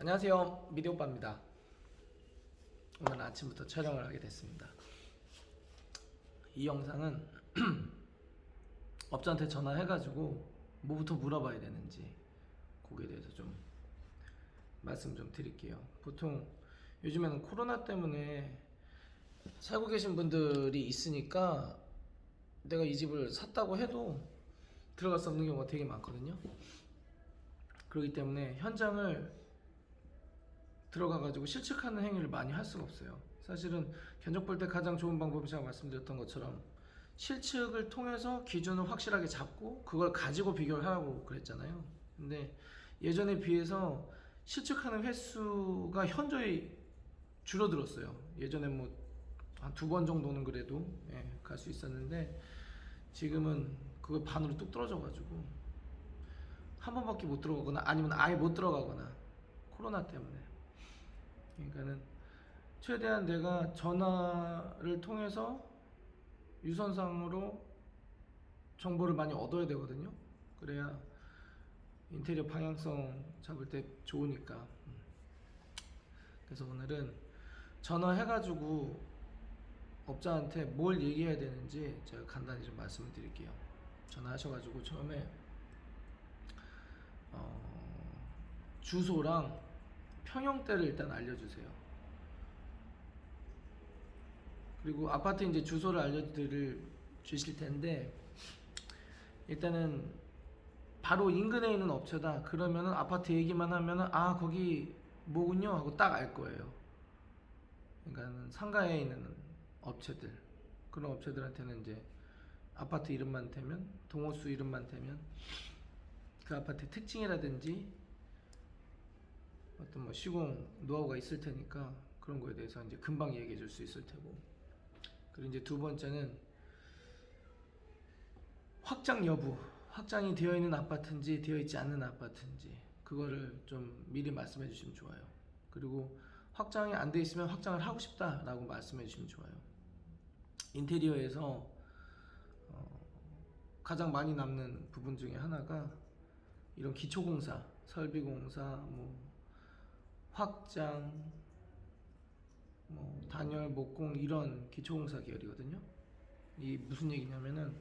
안녕하세요. 미디오빠입니다. 오늘 아침부터 촬영을 하게 됐습니다. 이 영상은 업자한테 전화해가지고 뭐부터 물어봐야 되는지 거기에 대해서 좀 말씀 좀 드릴게요. 보통 요즘에는 코로나 때문에 살고 계신 분들이 있으니까 내가 이 집을 샀다고 해도 들어갈 수 없는 경우가 되게 많거든요. 그렇기 때문에 현장을 들어가가지고 실측하는 행위를 많이 할 수가 없어요. 사실은 견적 볼 때 가장 좋은 방법이 제가 말씀드렸던 것처럼 실측을 통해서 기준을 확실하게 잡고 그걸 가지고 비교를 하라고 그랬잖아요. 근데 예전에 비해서 실측하는 횟수가 현저히 줄어들었어요. 예전에 뭐 한 두 번 정도는 그래도 예, 갈 수 있었는데 지금은 그걸 반으로 뚝 떨어져가지고 한 번밖에 못 들어가거나 아니면 아예 못 들어가거나 코로나 때문에 그러니까는 최대한 내가 전화를 통해서 유선상으로 정보를 많이 얻어야 되거든요. 그래야 인테리어 방향성 잡을 때 좋으니까. 음. 그래서 오늘은 전화해가지고 업자한테 뭘 얘기해야 되는지 제가 간단히 좀 말씀을 드릴게요. 전화하셔가지고 처음에 어, 주소랑 평형대를 일단 알려주세요. 그리고 아파트 이제 주소를 알려드릴 주실 텐데 일단은 바로 인근에 있는 업체다. 그러면은 아파트 얘기만 하면은 아 거기 뭐군요 하고 딱 알 거예요. 그러니까는 상가에 있는 업체들 그런 업체들한테는 이제 아파트 이름만 대면 동호수 이름만 대면 그 아파트 의 특징이라든지 어떤 뭐 시공 노하우가 있을 테니까 그런 거에 대해서 이제 금방 얘기해 줄 수 있을 테고. 그리고 이제 두 번째는 확장 여부 확장이 되어 있는 아파트인지 되어 있지 않는 아파트인지 그거를 좀 미리 말씀해 주시면 좋아요. 그리고 확장이 안 돼 있으면 확장을 하고 싶다 라고 말씀해 주시면 좋아요. 인테리어에서 어, 가장 많이 남는 부분 중에 하나가 이런 기초공사 설비공사 뭐 확장, 뭐 단열, 목공 이런 기초공사 계열이거든요. 이 무슨 얘기냐면은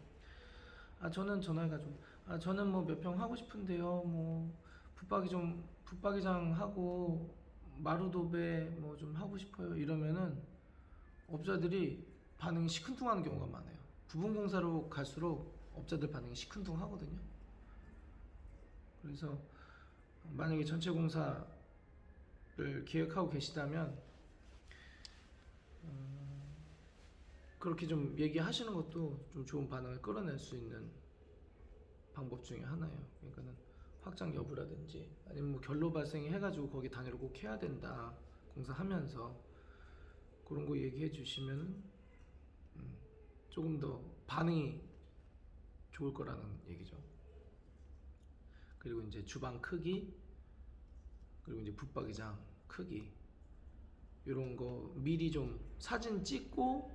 아 저는 전화해가지고 아 저는 뭐 몇 평 하고 싶은데요. 뭐 붙박이 좀 붙박이장 하고 마루도배 뭐 좀 하고 싶어요. 이러면은 업자들이 반응이 시큰둥하는 경우가 많아요. 부분 공사로 갈수록 업자들 반응이 시큰둥하거든요. 그래서 만약에 전체 공사 를 기획하고 계시다면 음, 그렇게 좀 얘기하시는 것도 좀 좋은 반응을 끌어낼 수 있는 방법 중에 하나예요. 그러니까는 확장 여부라든지 아니면 뭐 결로 발생이 해가지고 거기 단위를 꼭 해야 된다 공사하면서 그런 거 얘기해 주시면 음, 조금 더 반응이 좋을 거라는 얘기죠. 그리고 이제 주방 크기 그리고 이제 붙박이장 크기 이런 거 미리 좀 사진 찍고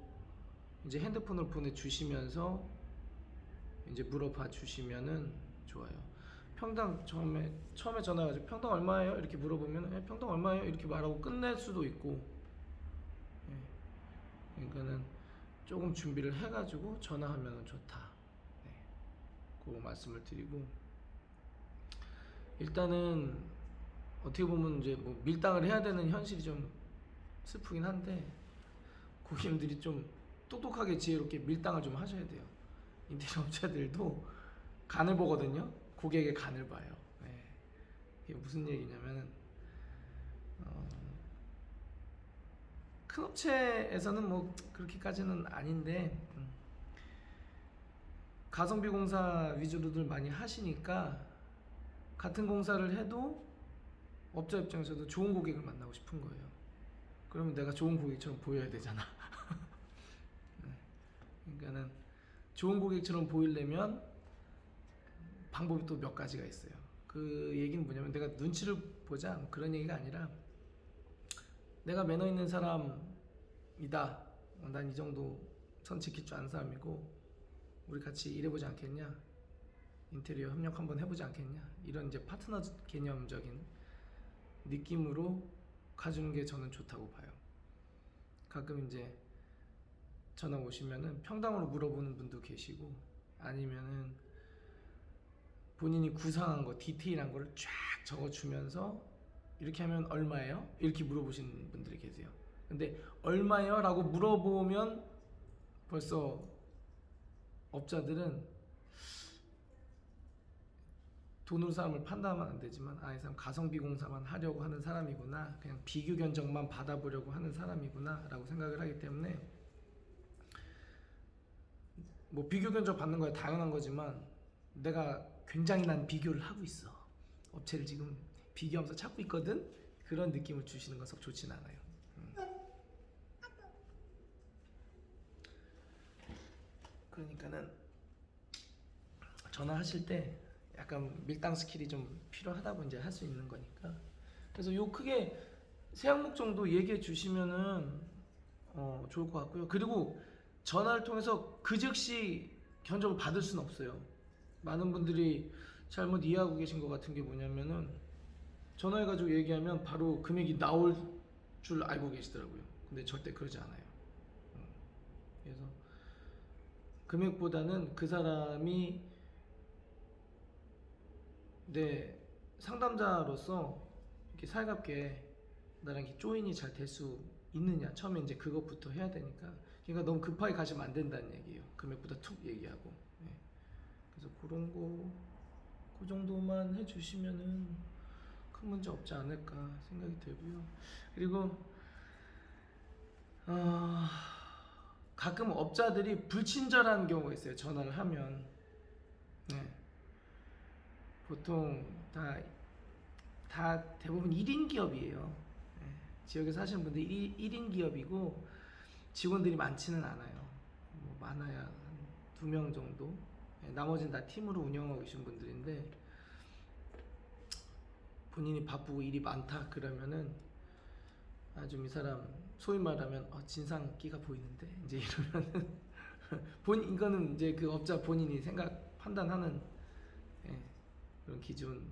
이제 핸드폰을 보내주시면서 이제 물어봐 주시면은 좋아요. 평당 처음에 처음에 전화가지고 평당 얼마예요? 이렇게 물어보면 예, 평당 얼마예요? 이렇게 말하고 끝낼 수도 있고 예. 그러니까는 조금 준비를 해가지고 전화하면 좋다. 네. 그 말씀을 드리고 일단은 어떻게 보면 이제 뭐 밀당을 해야 되는 현실이 좀 슬프긴 한데 고객님들이 좀 똑똑하게 지혜롭게 밀당을 좀 하셔야 돼요. 인테리어 업체들도 간을 보거든요. 고객의 간을 봐요. 네. 이게 무슨 얘기냐면은 어, 큰 업체에서는 뭐 그렇게까지는 아닌데 음, 가성비 공사 위주로들 많이 하시니까 같은 공사를 해도 업자 입장에서도 좋은 고객을 만나고 싶은 거예요. 그러면 내가 좋은 고객처럼 보여야 되잖아. 네. 그러니까는 좋은 고객처럼 보이려면 방법이 또 몇 가지가 있어요. 그 얘기는 뭐냐면 내가 눈치를 보자 뭐 그런 얘기가 아니라 내가 매너 있는 사람이다. 난 이 정도 선 지킬 줄 아는 사람이고 우리 같이 일해보지 않겠냐? 인테리어 협력 한번 해보지 않겠냐? 이런 이제 파트너 개념적인 느낌으로 가주는 게 저는 좋다고 봐요. 가끔 이제 전화 오시면은 평당으로 물어보는 분도 계시고 아니면은 본인이 구상한 거 디테일한 거를 쫙 적어주면서 이렇게 하면 얼마예요? 이렇게 물어보시는 분들이 계세요. 근데 얼마예요? 라고 물어보면 벌써 업자들은 돈으로 사람을 판단하면 안 되지만 아이 사람 가성비 공사만 하려고 하는 사람이구나. 그냥 비교 견적만 받아보려고 하는 사람이구나 라고 생각을 하기 때문에 뭐 비교 견적 받는 거야 당연한 거지만 내가 굉장히 난 비교를 하고 있어. 업체를 지금 비교하면서 찾고 있거든? 그런 느낌을 주시는 건 썩 좋진 않아요. 음. 그러니까는 전화하실 때 약간 밀당 스킬이 좀 필요하다고 이제 할 수 있는 거니까 그래서 요 크게 세 항목 정도 얘기해 주시면은 어, 좋을 것 같고요. 그리고 전화를 통해서 그 즉시 견적을 받을 수는 없어요. 많은 분들이 잘못 이해하고 계신 것 같은 게 뭐냐면은 전화해가지고 얘기하면 바로 금액이 나올 줄 알고 계시더라고요. 근데 절대 그러지 않아요. 음. 그래서 금액보다는 그 사람이 내 상담자로서 이렇게 살갑게 나랑 이렇게 조인이 잘 될 수 있느냐. 처음에 이제 그것부터 해야 되니까. 그러니까 너무 급하게 가시면 안 된다는 얘기예요. 금액보다 툭 얘기하고. 예. 그래서 그런 거 그 정도만 해주시면은 큰 문제 없지 않을까 생각이 들고요. 그리고 어, 가끔 업자들이 불친절한 경우가 있어요. 전화를 하면. 네. 보통 다, 다 대부분 1인 기업이에요. 예, 지역에 사시는 분들 1, 1인 기업이고 직원들이 많지는 않아요. 뭐 많아야 두명 정도. 예, 나머지는 다 팀으로 운영하고 계신 분들인데 본인이 바쁘고 일이 많다 그러면은 아 좀 이 사람 소위 말하면 어, 진상기가 보이는데 이제 이러면은 본 이거는 이제 그 업자 본인이 생각 판단하는 예, 그런 기준으로.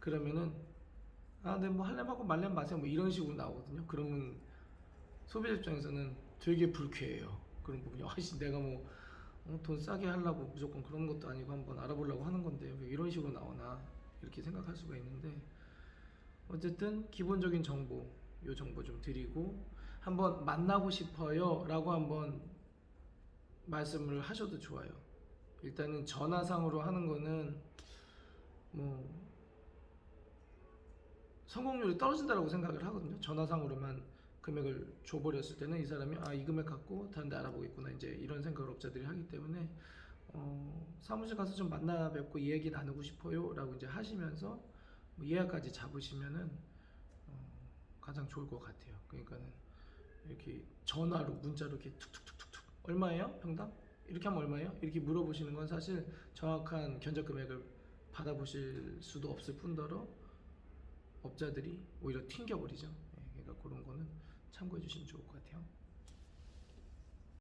그러면은 아네뭐 할래 하고 말래 마세요. 뭐 이런 식으로 나오거든요. 그러면 소비자 입장에서는 되게 불쾌해요. 그런 부분이. 아씨 내가 뭐 돈 싸게 하려고 무조건 그런 것도 아니고 한번 알아보려고 하는 건데 왜 이런 식으로 나오나? 이렇게 생각할 수가 있는데 어쨌든 기본적인 정보 요 정보 좀 드리고 한번 만나고 싶어요 라고 한번 말씀을 하셔도 좋아요 일단은 전화상으로 하는 거는 뭐 성공률이 떨어진다라고 생각을 하거든요. 전화상으로만 금액을 줘버렸을 때는 이 사람이 아 이 금액 갖고 다른 데 알아보겠구나 이제 이런 생각을 업자들이 하기 때문에 어, 사무실 가서 좀 만나 뵙고 이야기 나누고 싶어요라고 이제 하시면서 뭐 예약까지 잡으시면은 어, 가장 좋을 것 같아요. 그러니까는 이렇게 전화로 문자로 이렇게 툭툭툭툭툭 얼마예요 평당? 이렇게 하면 얼마예요? 이렇게 물어보시는 건 사실 정확한 견적 금액을 받아보실 수도 없을 뿐더러 업자들이 오히려 튕겨버리죠. 예, 그러니까 그런 거는 참고해 주시면 좋을 것 같아요.